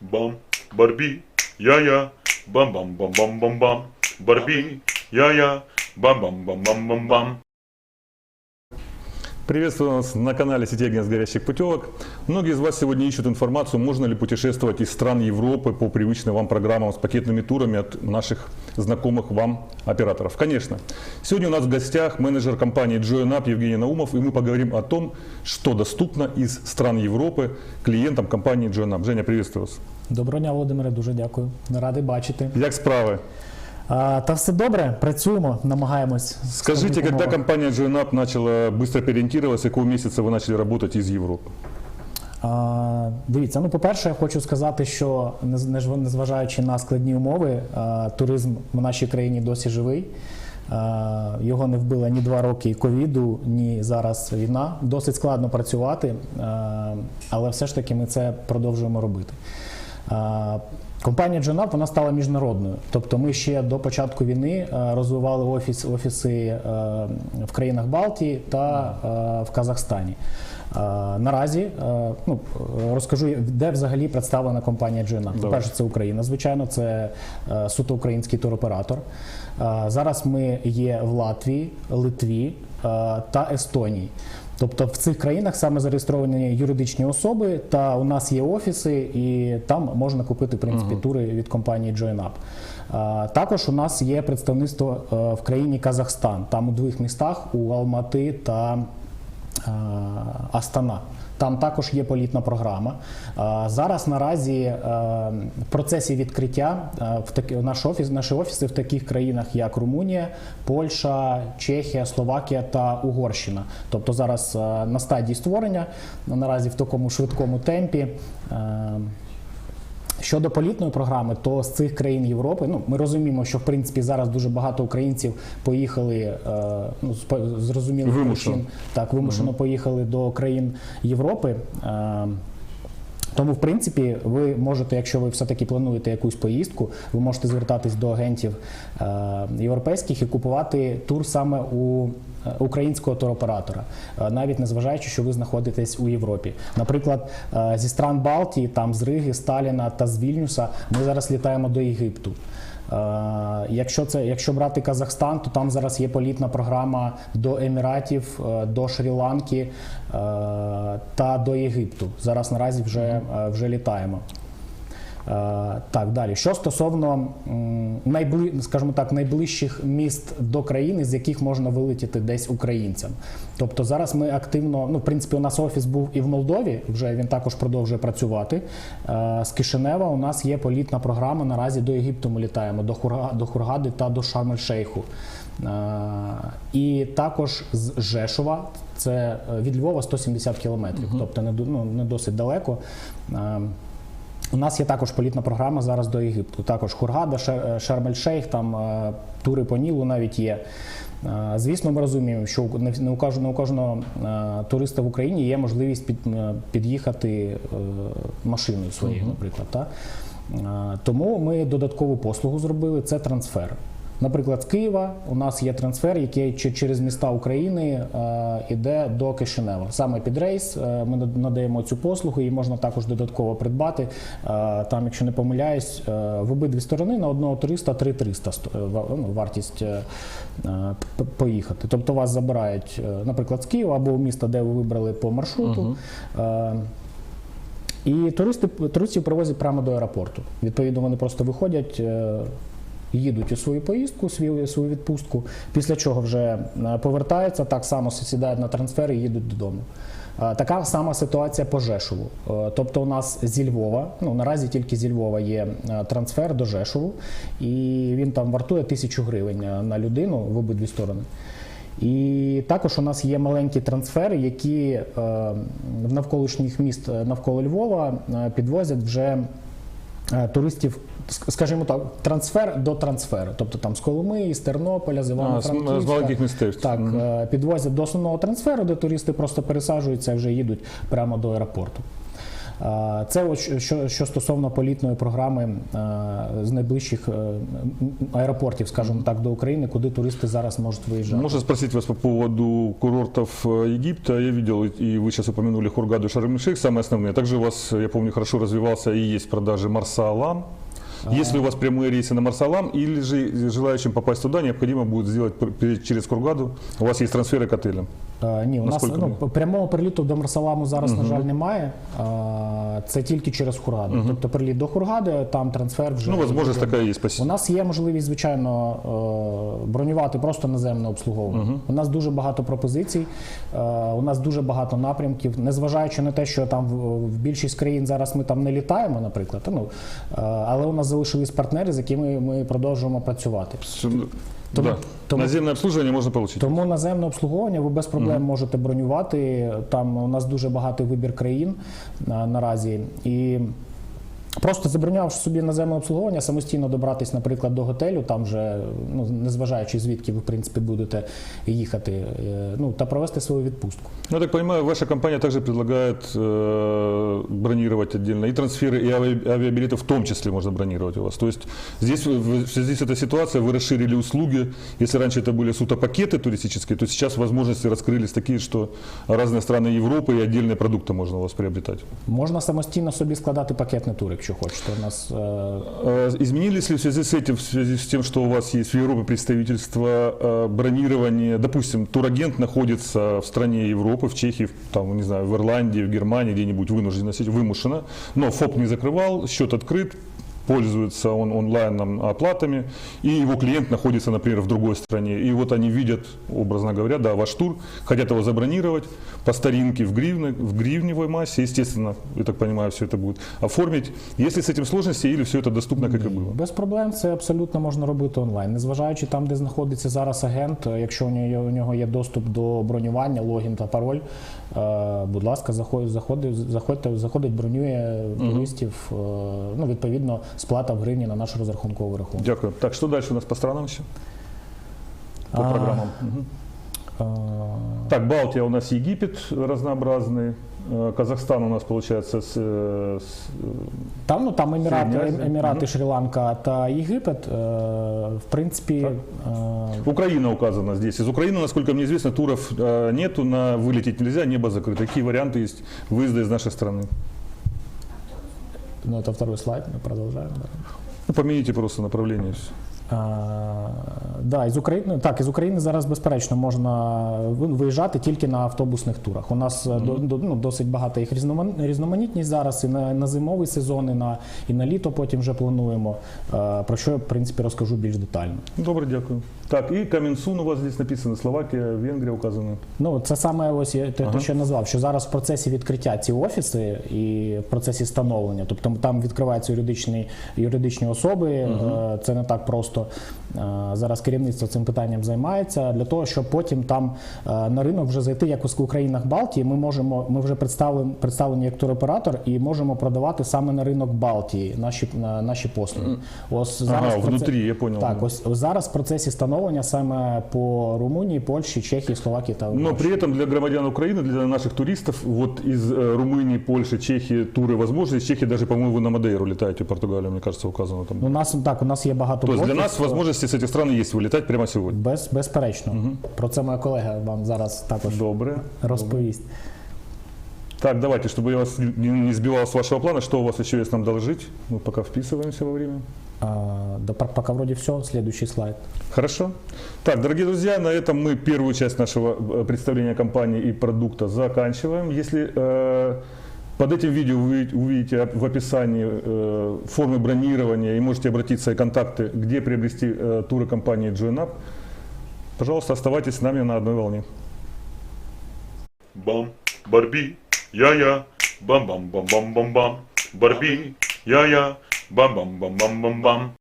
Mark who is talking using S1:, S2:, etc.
S1: bum, Barbie, yeah, yeah, bum, bum, bum, bum, bum, bum, Barbie, yeah, yeah, bum, bum, bum, bum, bum, bum,
S2: Приветствую вас на канале сети агентств горящих путевок. Многие из вас сегодня ищут информацию, можно ли путешествовать из стран Европы по привычным вам программам с пакетными турами от наших знакомых вам операторов. Конечно. Сегодня у нас в гостях менеджер компании JoinUp Евгений Наумов, и мы поговорим о том, что доступно из стран Европы клиентам компании JoinUp. Женя, приветствую вас.
S3: Доброго дня, Володимире, дуже дякую. Радий бачити.
S2: Як справи?
S3: А, та все добре, працюємо, намагаємось.
S2: Скажите,
S3: Скажіть,
S2: когда
S3: умова.
S2: компания JoinUp начала быстро переориентироваться, с какого месяца вы начали работать из Европы?
S3: А, дивіться, ну по-перше, я хочу сказати, що нез- неж- незважаючи на складні умови, а, туризм в нашій країні досі живий. А, Його не вбило ні два роки ковіду, ні зараз війна. Досить складно працювати, а, але все ж таки ми це продовжуємо робити. Компанія JoinUp, вона стала міжнародною. Тобто ми ще до початку війни е, розвивали офіс, офіси е, в країнах Балтії та е, в Казахстані. Наразі ну, розкажу, де взагалі представлена компанія JoinUp. По-перше, це Україна, звичайно, це суто український туроператор. Зараз ми є в Латвії, Литві та Естонії. Тобто в цих країнах саме зареєстровані юридичні особи, та у нас є офіси, і там можна купити в принципі тури від компанії JoinUp. Також у нас є представництво е, в країні Казахстан, там у двох містах у Алмати та е, Астана. Там також є політна програма. Зараз наразі е, в процесі відкриття е, в таки, наш офіс, наші офіси в таких країнах, як Румунія, Польща, Чехія, Словакія та Угорщина. Тобто зараз е, на стадії створення, наразі в такому швидкому темпі. Щодо політної програми, то з цих країн Європи, ну ми розуміємо, що в принципі зараз дуже багато українців поїхали е, ну, з по- зрозумілих
S2: Вимушено.
S3: причин, так вимушено поїхали до країн Європи. Е, тому, в принципі, ви можете, якщо ви все-таки плануєте якусь поїздку, ви можете звертатись до агентів е, європейських і купувати тур саме у е, українського туроператора, е, навіть незважаючи, що ви знаходитесь у Європі. Наприклад, е, зі стран Балтії, там з Риги, Сталіна та з Вільнюса, ми зараз літаємо до Єгипту. Е, Якщо це якщо брати Казахстан, то там зараз є політна програма до Еміратів, е, до Шрі-Ланки е, та до Єгипту. Зараз наразі вже, вже літаємо. Е, Так, далі. Що стосовно найбли, скажімо так, найближчих міст до країни, з яких можна вилетіти десь українцям. Тобто зараз ми активно, ну, в принципі, у нас офіс був і в Молдові, вже він також продовжує працювати. Е, З Кишинева у нас є політна програма. Наразі до Єгипту ми літаємо, до, Хурга, до Хургади та до Шарм-ель-Шейху. Е, І також з Жешова, це від Львова 170 кілометрів, тобто не, ну, не досить далеко. Е, у нас є також політна програма зараз до Єгипту. Також Хургада, Шер- Шарм-ель-Шейх, там е, тури по Нілу навіть є. Е, Звісно, ми розуміємо, що не у кожного, не у кожного е, туриста в Україні є можливість під, е, під'їхати е, машиною своєю, наприклад. Та? Е, Тому ми додаткову послугу зробили це трансфер. Наприклад, з Києва у нас є трансфер, який через міста України е, іде до Кишинева. Саме під рейс е, ми надаємо цю послугу, і можна також додатково придбати. Е, там, якщо не помиляюсь, е, в обидві сторони на одного туриста 3300 сто- е, ва- ну, вартість е, е, поїхати. Тобто вас забирають, е, наприклад, з Києва або в міста, де ви вибрали по маршруту. Е, і туристи, туристів привозять прямо до аеропорту. Відповідно, вони просто виходять, е, їдуть у свою поїздку, свою, свою відпустку, після чого вже е, повертаються, так само сідають на трансфер і їдуть додому. Е, Така сама ситуація по Жешову. Е, Тобто у нас зі Львова, ну наразі тільки зі Львова є трансфер до Жешову, і він там вартує тисячу гривень на людину в обидві сторони. І також у нас є маленькі трансфери, які в навколишніх міст навколо Львова підвозять вже туристів, скажімо так, трансфер до трансферу. Тобто там з Коломиї, з Тернополя, з
S2: А, з,
S3: Івано-Франківська.
S2: з маленьких містечств.
S3: Так, е, підвозять до основного трансферу, де туристи просто пересаджуються і вже їдуть прямо до аеропорту. Е, Це от що- що, що стосовно політної програми е, з найближчих е, м- аеропортів, скажімо так, до України, куди туристи зараз можуть виїжджати.
S2: Можно спросить вас по поводу курортов э, Египта. Я видел, и вы сейчас упомянули Хургаду и Шарм-эль-Шейх, самые основные. Также у вас, я помню, хорошо развивался и есть в продаже Марсалам. Есть ли у вас прямые рейсы на Марсалам, или же желающим попасть туда необходимо будет сделать пр- пер- через Кургаду? У вас есть трансферы к отелям.
S3: Ні, у нас ну, прямого приліту до Марсаламу зараз, на жаль, немає. Е, Це тільки через Хургаду. Тобто приліт до Хургади, там трансфер вже.
S2: Ну, возможность
S3: буде.
S2: такая есть,
S3: У нас є можливість, звичайно, е, бронювати просто наземне обслуговування. У нас дуже багато пропозицій, е, у нас дуже багато напрямків, незважаючи на те, що там в, в більшість країн зараз ми там не літаємо, наприклад. Ну, е, але у нас залишились партнери, з якими ми продовжуємо працювати. Тому-
S2: да.
S3: тому-
S2: наземне обслуговування можна отримати.
S3: Тому наземне обслуговування ви без проблем можете бронювати. Там у нас дуже багатий вибір країн а, наразі. І просто забронювавши собі наземне обслуговування, самостійно добратись, наприклад, до готелю, там вже ну незважаючи звідки ви в принципі будете їхати, е, ну та провести свою відпустку.
S2: Ну, я так понимаю, ваша компания также предлагает э, бронировать отдельно и трансферы, и ави- авиабилеты в том числе можно бронировать у вас. То есть здесь вы- в связи с этой ситуацией вы расширили услуги. Если раньше это были сутопакеты туристические, то сейчас возможности раскрылись такие, что разные страны Европы и отдельные продукты можно у вас приобретать.
S3: Можна самостійно собі складати пакетний тур, якщо хочете. У нас е,
S2: Э, Изменились ли в связи с этим, в связи с тем, что у вас есть в Европе представительство э, бронирования, допустим, турагент находится в стране Европы, в Чехии, в- там, не знаю, в Ирландии, в Германии, где-нибудь вынужден носить, вымушенно, но ФОП не закрывал, счет открыт, пользуется он онлайн оплатами, и его клиент находится, например, в другой стране. И вот они видят, образно говоря, да, ваш тур, хотят его забронировать по старинке в, гривне, в гривневой массе, естественно, я так понимаю, все это будет оформить. Если с этим сложности или все это доступно, как и было?
S3: Без проблем це абсолютно можна робити онлайн. Незважаючи там, де знаходиться зараз агент, е, якщо у нього, у нього є доступ до бронювання, логін та пароль, е, будь ласка, заходить, заходить, заходьте, заходить, бронює туристів. е, ну, відповідно, сплата в гривні на наш розрахунковий рахунок.
S2: Дякую. Так, что дальше у нас по странам еще? По
S3: А,
S2: программам. Мгм.
S3: Е,
S2: Так, Балтия у нас Египет разнообразный. Э, Казахстан у нас получается с, э, с, э,
S3: Там, ну, там Емірати,
S2: Східні Азії.
S3: Емірати Шрі-Ланка та Єгипет. е, В принципі, е,
S2: Украина указана здесь. Из Украины, насколько мне известно, туров э, нету, на вылететь нельзя, небо закрыто. Какие варианты есть выезда из нашей страны?
S3: Ну, це второй слайд, ми продовжуємо. да.
S2: Ну, поменяйте просто направление. и всё.
S3: А, да, із України так, із України зараз безперечно можна ви- виїжджати тільки на автобусних турах. У нас е, до, до- ну, досить багато їх різноман- різноманітність зараз і на, на зимовий сезон, і на, і на літо потім вже плануємо. е, Про що в принципі, розкажу більш детально.
S2: Добрый, дякую. Так, и Каменсун у вас здесь написано, Словакия, Венгрия указаны.
S3: Ну, це саме ось я те, те, що я назвав, що зараз в процесі відкриття ці офіси і в процесі становлення, тобто там відкриваються юридичні, юридичні особи, е, це не так просто. Е, Зараз керівництво цим питанням займається для того, щоб потім там е, на ринок вже зайти, як у країнах Балтії. Ми можемо, ми вже представлені, представлені як туроператор і можемо продавати саме на ринок Балтії наші, наші послуги. Ось
S2: Ага,
S3: в проце-
S2: внутрі, я понял.
S3: Так, ось зараз в процесі становлення саме по Румунії, Польщі, Чехії, Словакії та
S2: Но
S3: Угорщині.
S2: при этом для громадян Украины, для наших туристов, вот из э, Румынии, Польши, Чехии туры возможны. Из Чехии даже, по-моему, вы на Мадейру летаете, в Португалию, мне кажется, указано там.
S3: У нас так, у нас є багато
S2: То есть для
S3: блоків,
S2: нас возможности с этих стран есть вылетать прямо сегодня.
S3: без, безперечно. Про це моя колега вам зараз також
S2: Доброе.
S3: розповість.
S2: Так, давайте, чтобы я вас не сбивал с вашего плана, что у вас еще есть нам доложить? Мы пока вписываемся во время.
S3: А, да, пока вроде все. Следующий слайд.
S2: Хорошо. Так, дорогие друзья, на этом мы первую часть нашего э, представления компании и продукта заканчиваем. Если э, под этим видео вы увидите- в описании э, формы бронирования и можете обратиться и контакты, где приобрести э, туры компании JoinUp, пожалуйста, оставайтесь с нами на одной волне.
S1: Бам, Барби, я-я, бам-бам-бам-бам-бам-бам. Барби, я-я, бам-бам-бам-бам-бам-бам.